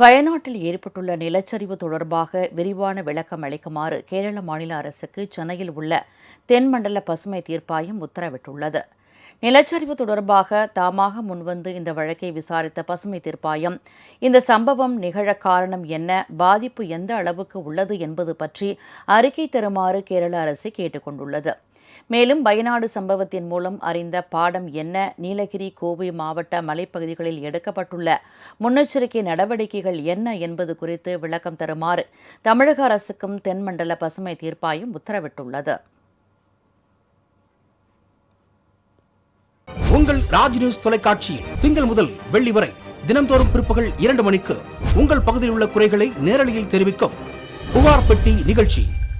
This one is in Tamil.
வயநாட்டில் ஏற்பட்டுள்ள நிலச்சரிவு தொடர்பாக விரிவான விளக்கம் அளிக்குமாறு கேரள மாநில அரசுக்கு சென்னையில் உள்ள தென்மண்டல பசுமை தீர்ப்பாயம் உத்தரவிட்டுள்ளது. நிலச்சரிவு தொடர்பாக தாமாக முன்வந்து இந்த வழக்கை விசாரித்த பசுமை தீர்ப்பாயம் இந்த சம்பவம் நிகழ காரணம் என்ன பாதிப்பு எந்த அளவுக்கு உள்ளது என்பது பற்றி அறிக்கை தருமாறு கேரள அரசு கேட்டுக் கொண்டுள்ளது மேலும் வயநாடு சம்பவத்தின் மூலம் அறிந்த பாடம் என்ன? நீலகிரி கோவை மாவட்ட மலைப்பகுதிகளில் எடுக்கப்பட்டுள்ள முன்னெச்சரிக்கை நடவடிக்கைகள் என்ன என்பது குறித்து விளக்கம் தருமாறு தமிழக அரசுக்கும் தென்மண்டல பசுமை தீர்ப்பாயம் உத்தரவிட்டுள்ளது. உங்கள் ராஜ் நியூஸ் தொலைக்காட்சியில் திங்கள் முதல் வெள்ளி வரை தினம்தோறும் பிற்பகல் இரண்டு மணிக்கு உங்கள் பகுதியில் உள்ள குறைகளை நேரலையில் தெரிவிக்கும் புகார் பெட்டி நிகழ்ச்சி.